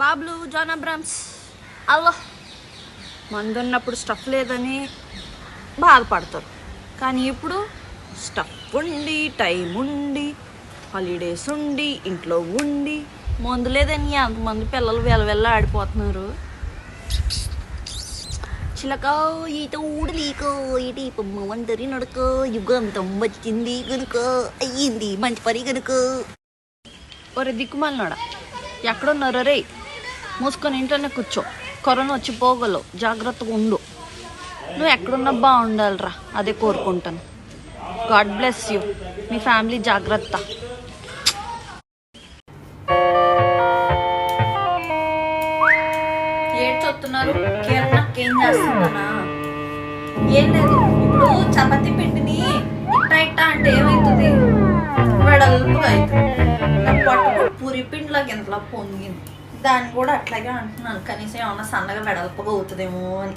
Bablu John Abrams అల్లో. మందున్నప్పుడు stuff లేదని బాధపడతారు. కానీ ఇప్పుడు స్టఫ్ ఉండి టైం ఉండి హాలిడేస్ ఉండి ఇంట్లో ఉండి మందు లేదని ఎంతమంది పిల్లలు వెళ్ళ వెళ్ళ ఆడిపోతున్నారు. చిలక ఈత ఊడలీకో ఇటు పొమ్మ వందరి నడుకో యుగంతం వచ్చింది గనుక అయ్యింది మంచి పని గనుక. ఒరే దిక్కుమాలినాడా ఎక్కడున్నారు రే మూసుకొని ఇంట్లోనే కూర్చో. కరోనా వచ్చి పోగలవు. జాగ్రత్తగా ఉండు. నువ్వు ఎక్కడున్నా బాగుండాలిరా అదే కోరుకుంటాను. God bless you. Me family జాగ్రత్త. ఏడు చెప్తున్నారు ఏం చేస్తున్నానా? ఏం లేదు. ఇప్పుడు చపాతీ పిండిని ఇట్టా ఇట్టా అంటే ఏమవుతుంది వెడల్పుగా అవుతుంది పట్టుకుని పూరి పిండిలోకి ఎంతలా పొంగింది. దాన్ని కూడా అట్లాగే అంటున్నాను. కనీసం ఏమన్నా సన్నగా వెడల్పగా అవుతుందేమో అని.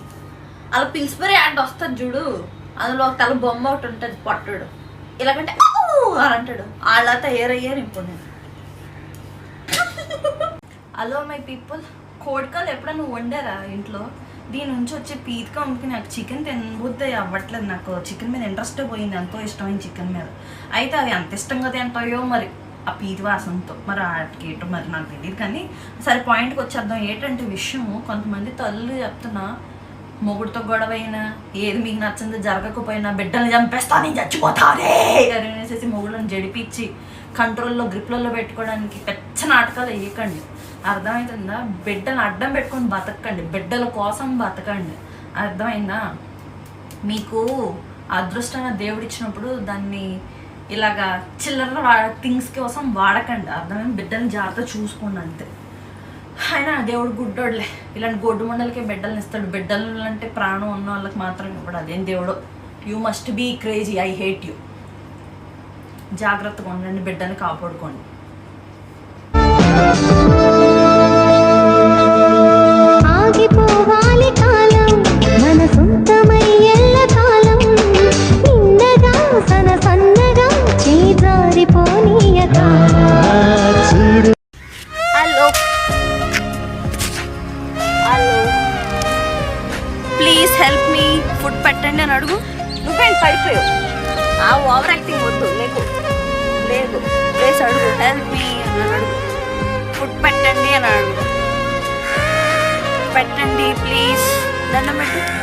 అలా పిలిచిపోయి యాడ్ వస్తుంది చూడు. అందులో ఒక తల బొమ్మ ఒకటి ఉంటుంది పట్టుడు. ఇలాగంటే అని అంటాడు. అలా తయారయ్యాను ఇప్పుడు నేను. Hello my people. కోడికాలు ఎప్పుడైనా వండారా ఇంట్లో? దీని నుంచి వచ్చే పీతిక అమ్ముకి నాకు చికెన్ తినబుద్ది అవ్వట్లేదు నాకు. చికెన్ మీద ఇంట్రెస్ట్ పోయింది. ఎంతో ఇష్టమైన చికెన్ మీద. అయితే అవి ఎంత ఇష్టంగా తింటాయో మరి. ఆ పీది వాసనతో మరి వాటికి మరి నాకు తెలియదు కానీ సరే పాయింట్కి వచ్చేద్దాం. ఏంటంటే విషయము కొంతమంది తల్లి చెప్తున్నా మొగుడితో గొడవ అయినా ఏది మీకు నచ్చింది జరగకపోయినా బిడ్డల్ని చంపేస్తా నేను చచ్చిపోతానే అనేసి మొగుళ్ళని జడిపించి కంట్రోల్లో గ్రిప్లలో పెట్టుకోవడానికి పెచ్చ నాటకాలు వేయకండి. అర్థమవుతుందా బిడ్డలు అడ్డం పెట్టుకొని బతకండి. బిడ్డల కోసం బతకండి. అర్థమైందా? మీకు అదృష్టంగా దేవుడిచ్చినప్పుడు దాన్ని ఇలాగా చిల్లర వా థింగ్స్ కోసం వాడకండి. అర్థమైంది? బిడ్డల్ని జాగ్రత్త చూసుకోండి అంతే. ఆయన దేవుడు గుడ్డోడులే. ఇలాంటి గొడ్డు మండలకే బిడ్డలను ఇస్తాడు. బిడ్డలు అంటే ప్రాణం ఉన్న వాళ్ళకి మాత్రం ఇప్పుడు అదేం దేవుడు? You must be crazy I hate you జాగ్రత్తగా ఉండండి. బిడ్డని కాపాడుకోండి. ఆ ఓవర్ యాక్టింగ్ వద్దు నీకు లేదు. ప్లేస్ అడుగు. హెల్ప్ మీ అని అడుగు. ఫుడ్ పెట్టండి అని అడుగు. పెట్టండి ప్లీజ్ దండం పెట్టు.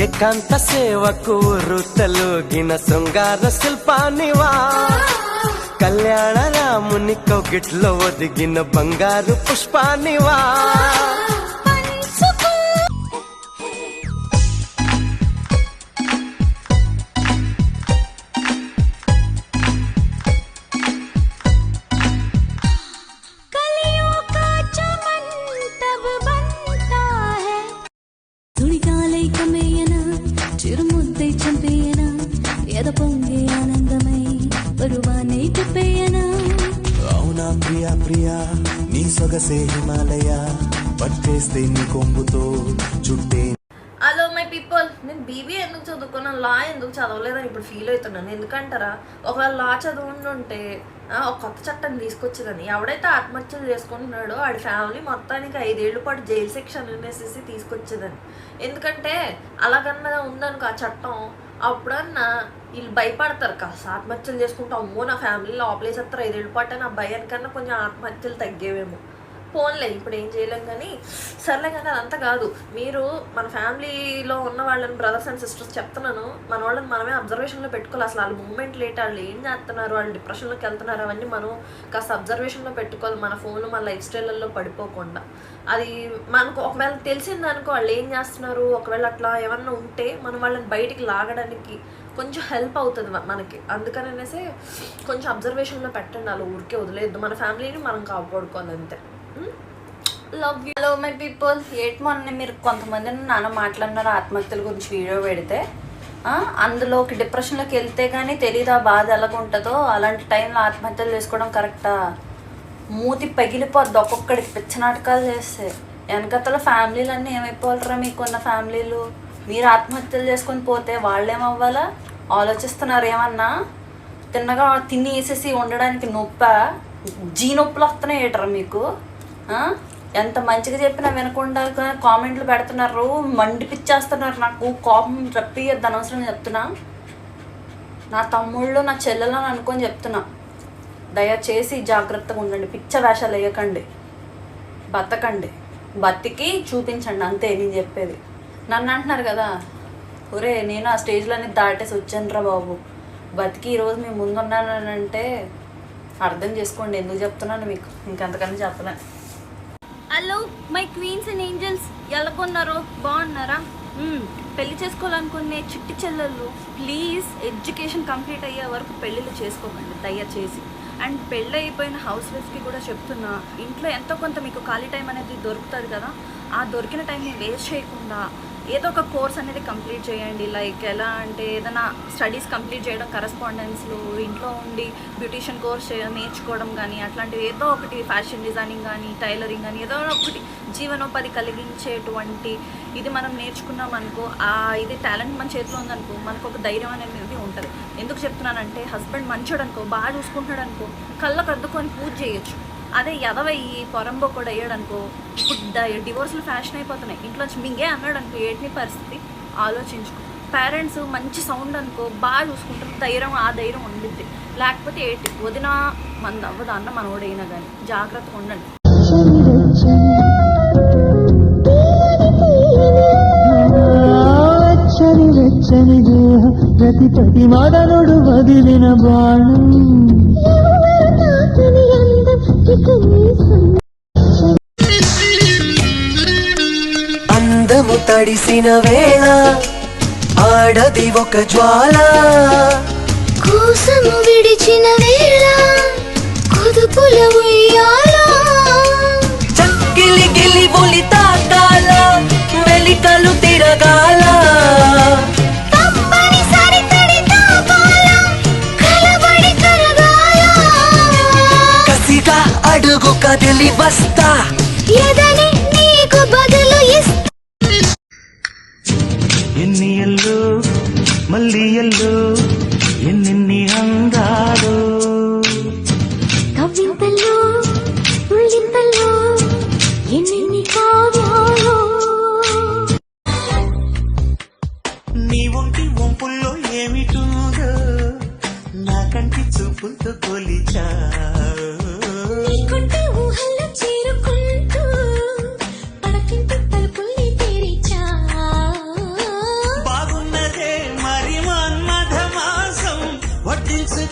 ఏకాంత సేవకు వృత్తలోగిన శృంగార శిల్పానివా? కళ్యాణ రాముని కౌగిట్లో ఒదిగిన బంగారు పుష్పానివా? చిరుముద్దై చంపేయన? ఎద పొంగే ఆనందమై పరువానై అవునా ప్రియా ప్రియా నీ సొగసే హిమాలయ. పట్టేస్తే నీ కొంగుతో చుట్టే బీబీ ఎందుకు చదువుకున్నాను లా ఎందుకు చదవలేదని ఇప్పుడు ఫీల్ అవుతున్నాను. ఎందుకంటారా? ఒకవేళ లా చదువుండి ఉంటే ఒక కొత్త చట్టం తీసుకొచ్చేదని ఎవడైతే ఆత్మహత్యలు చేసుకుంటున్నాడో వాడి ఫ్యామిలీ మొత్తానికి ఐదేళ్ళ పాటు జైలు శిక్ష అనేసి తీసుకొచ్చేదని ఎందుకంటే అలాగన్నా ఉందనుకో ఆ చట్టం అప్పుడన్నా వీళ్ళు భయపడతారు. కాస్త ఆత్మహత్యలు చేసుకుంటా అమ్మో నా ఫ్యామిలీ లోపలేసేస్తారు. ఐదేళ్ళ పాటు నా భయానికన్నా కొంచెం ఆత్మహత్యలు తగ్గేవేమో. పోన్లే ఇప్పుడు ఏం చేయలేం కానీ సర్లే కానీ అదంతా కాదు. మీరు మన ఫ్యామిలీలో ఉన్న వాళ్ళని బ్రదర్స్ అండ్ సిస్టర్స్ చెప్తున్నాను మన వాళ్ళని మనమే అబ్జర్వేషన్లో పెట్టుకోవాలి. అసలు వాళ్ళు మూమెంట్ లేట్ వాళ్ళు ఏం చేస్తున్నారు వాళ్ళు డిప్రెషన్లోకి వెళ్తున్నారు అవన్నీ మనం కాస్త అబ్జర్వేషన్లో పెట్టుకోవాలి మన ఫోన్లో మన లైఫ్ స్టైల్లో పడిపోకుండా. అది మనకు ఒకవేళ తెలిసింది అనుకో వాళ్ళు ఏం చేస్తున్నారు ఒకవేళ అట్లా ఏమన్నా ఉంటే మనం వాళ్ళని బయటికి లాగడానికి కొంచెం హెల్ప్ అవుతుంది మనకి. అందుకని అనేసి కొంచెం అబ్జర్వేషన్లో పెట్టండి అలా ఊరికే వదిలేదు మన ఫ్యామిలీని మనం కాపాడుకోవాలి అంతే. Love you hello my people at మొన్న మీరు కొంతమంది నాన్న మాట్లాడినారు ఆత్మహత్యల గురించి వీడియో పెడితే. అందులోకి డిప్రెషన్లోకి వెళ్తే కానీ తెలియదు ఆ బాధ ఎలాగ ఉంటుందో అలాంటి టైంలో ఆత్మహత్యలు చేసుకోవడం కరెక్టా? మూతి పగిలిపోద్ది ఒక్కొక్కడికి పిచ్చ నాటకాలు చేస్తే. వెనకతల ఫ్యామిలీలన్నీ ఏమైపోవాలరా మీకున్న ఫ్యామిలీలు? మీరు ఆత్మహత్యలు చేసుకొని పోతే వాళ్ళేమవ్వాలా? ఆలోచిస్తున్నారు ఏమన్నా? తిన్నగా తిని వేసేసి ఉండడానికి నొప్ప? జీ నొప్పులు వస్తున్నాయి ఏటరా మీకు? ఎంత మంచిగా చెప్పినా వినకుండా కామెంట్లు పెడుతున్నారు. మండిపిచ్చేస్తున్నారు నాకు. కోపం రప్పియద్దు అనవసరం చెప్తున్నా. నా తమ్ముళ్ళు నా చెల్లెలు అని అనుకొని చెప్తున్నా. దయచేసి జాగ్రత్తగా ఉండండి. పిచ్చ వేషాలు వేయకండి. బతకండి. బతికి చూపించండి. అంతే నేను చెప్పేది. నన్ను అంటున్నారు కదా ఒరే నేను ఆ స్టేజ్లోనే దాటేసి వచ్చానురా బాబు. బతికి ఈరోజు మీ ముందున్నానంటే అర్థం చేసుకోండి. ఎందుకు చెప్తున్నాను మీకు? ఇంకంతకన్నా చెప్పలేను. Hello my queens and angels. ఎలాగొన్నారో? బాగున్నారా? పెళ్ళి చేసుకోవాలనుకునే చిట్టి చెల్లెళ్ళు ప్లీజ్ ఎడ్యుకేషన్ కంప్లీట్ అయ్యే వరకు పెళ్ళిళ్ళు చేసుకోకండి దయచేసి. అండ్ పెళ్ళి అయిపోయిన హౌస్ వైఫ్కి కూడా చెప్తున్నా ఇంట్లో ఎంతో కొంత మీకు ఖాళీ టైం అనేది దొరుకుతుంది కదా? ఆ దొరికిన టైంని వేస్ట్ చేయకుండా ఏదో ఒక కోర్స్ అనేది కంప్లీట్ చేయండి. లైక్ ఎలా అంటే ఏదైనా స్టడీస్ కంప్లీట్ చేయడం కరస్పాండెన్స్లు ఇంట్లో ఉండి బ్యూటీషియన్ కోర్స్ నేర్చుకోవడం కానీ అట్లాంటివి ఏదో ఒకటి ఫ్యాషన్ డిజైనింగ్ కానీ టైలరింగ్ కానీ ఏదో ఒకటి జీవనోపాధి కలిగించేటువంటి ఇది మనం నేర్చుకున్నాం అనుకో ఆ ఇది టాలెంట్ మన చేతిలో ఉందనుకో మనకు ఒక ధైర్యం అనేది ఉంటుంది. ఎందుకు చెప్తున్నానంటే హస్బెండ్ మంచోడు అనుకో బాగా చూసుకుంటాడు అనుకో కళ్ళకు అద్దుకొని పూజ చేయొచ్చు. అదే ఎదవయ్యి పొరంబో కూడా అయ్యాడనుకో ఇప్పుడు డివోర్స్లు ఫ్యాషన్ అయిపోతున్నాయి. ఇంట్లోంచి మింగే అన్నాడు అనుకో ఏంటి పరిస్థితి? ఆలోచించుకో. పేరెంట్స్ మంచి సౌండ్ అనుకో బాగా చూసుకుంటారు. ధైర్యం ఆ ధైర్యం ఉండిద్ది. లేకపోతే ఏంటి? వదిన మన అవ్వదు అన్న మనోడైనా కానీ జాగ్రత్తగా ఉండండి. వెచ్చని వెచ్చని ప్రతి ప్రతి మదనుడు వదిలిన బాణం. అందము తడిసిన వేళ ఆడది ఒక జ్వాల. కోసము విడిచిన వేళ కుదుపుల ఉయ్యాల. చక్కిలి గిలి బులి తాకాల మెలికలు తిరగాల.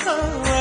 Oh.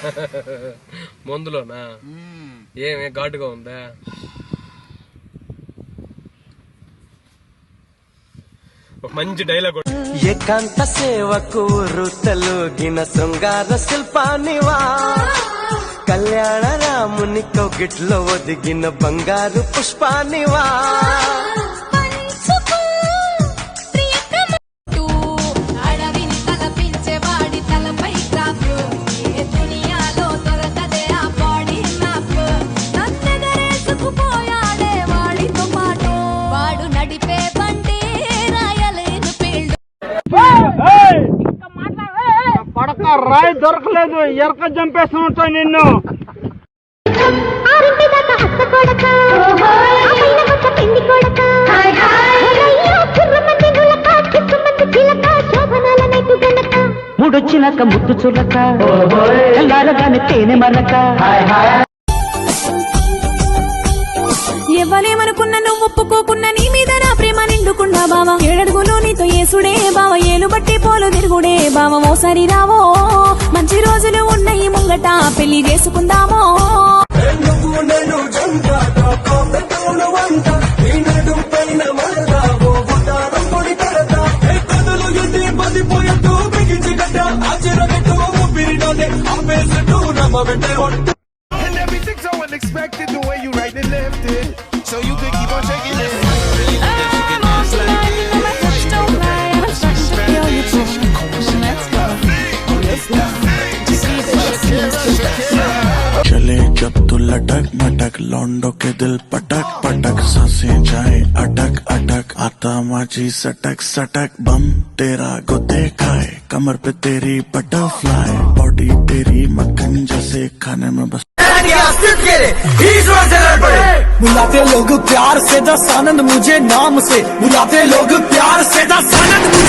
మందులోనా. ఏమే ఘాటుగా ఉందా? ఒక మంచి డైలాగ్ ఏకాంత సేవకు రుతలుగిన శృంగార శిల్పానివా? కళ్యాణ రాముని కౌగిట్లో ఒదిగిన బంగారు పుష్పానివా? చిక్కుమంది చిలక శోభనాల నెట్టు గనక ముడొచ్చినాక ముద్దు చులక తెల్లారగానే తేనె మరక. ఎవ్వలేమనుకున్న నువ్వు ఒప్పుకోకున్న నీ మీద నా ప్రేమ నిండుకుండా బావ? ఏడడుగులో యేసుడే బావ ఏలు బట్టి పోలు తిరుగుడే బావ ఓసారి రావో మంచి రోజులు ఉన్నాయి ముంగట పెళ్ళి చేసుకుందామో. And जब तू लटक मटक लौंडो के दिल पटक पटक, साँसें जाए, अटक अटक आता माची सटक सटक, बम तेरा गुदे खाए, कमर पे तेरी बटरफ्लाई बॉडी तेरी मक्खन जैसे खाने में बस बुलाते लोग प्यार से, दस आनंद मुझे नाम से, बुलाते लोग प्यार से, दस आनंद